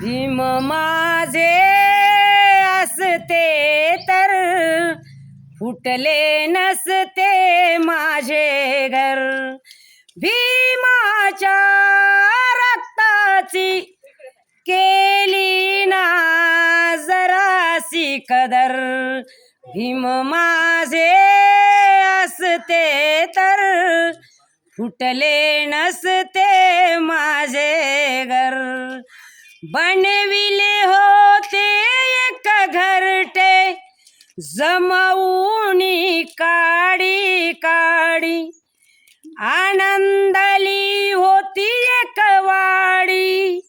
भीम माझे असते तर फुटले नसते माझे घर. भीमाच्या रक्ताची केली ना जरासी कदर. भीम माझे असते तर फुटले नसते बनविले होते एक घरटे. जमवूनी काडी काडी. आनंदली होती एक वाडी.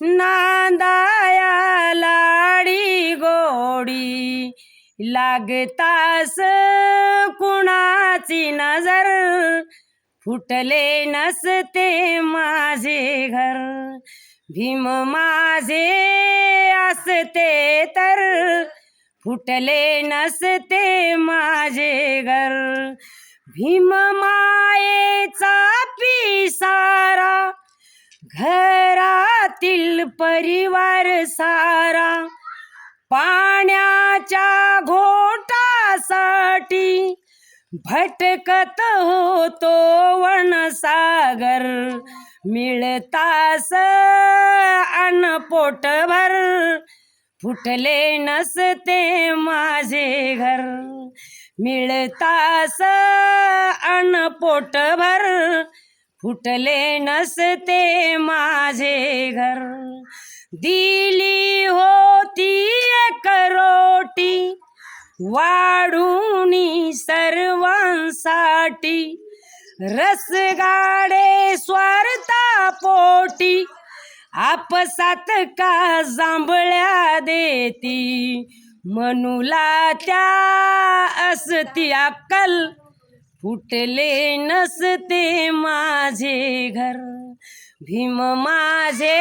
नांदाया लाडी गोडी. लागतास कुणाची नजर? फुटले नसते माझे घर. भीम माझे असते तर फुटले नसते माझे घर. भीम मायेचा पिसारा घरातील परिवार सारा पाण्याच्या घोटासाठी भटकत होतो वनसागर. मिळतास अन पोटभर. फुटले नसते माझे घर. मिळतास अन पोटभर. फुटले नसते माझे घर. दिली होती एक रोटी. वाढूनी सर्वांसाठी. रसगाडे स्वार्था पोटी आपसात का जांभळ्या देती? मनुला त्या असती अक्कल फुटले नसते माझे घर. भीम माझे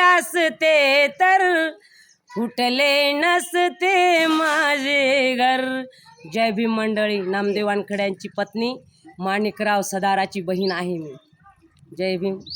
असते तर फुटले नसते माझे घर. जय भीम मंडळी नामदेव वानखड्यांची पत्नी माणिकराव सदाराची बहीण आहे मी. जय भीम.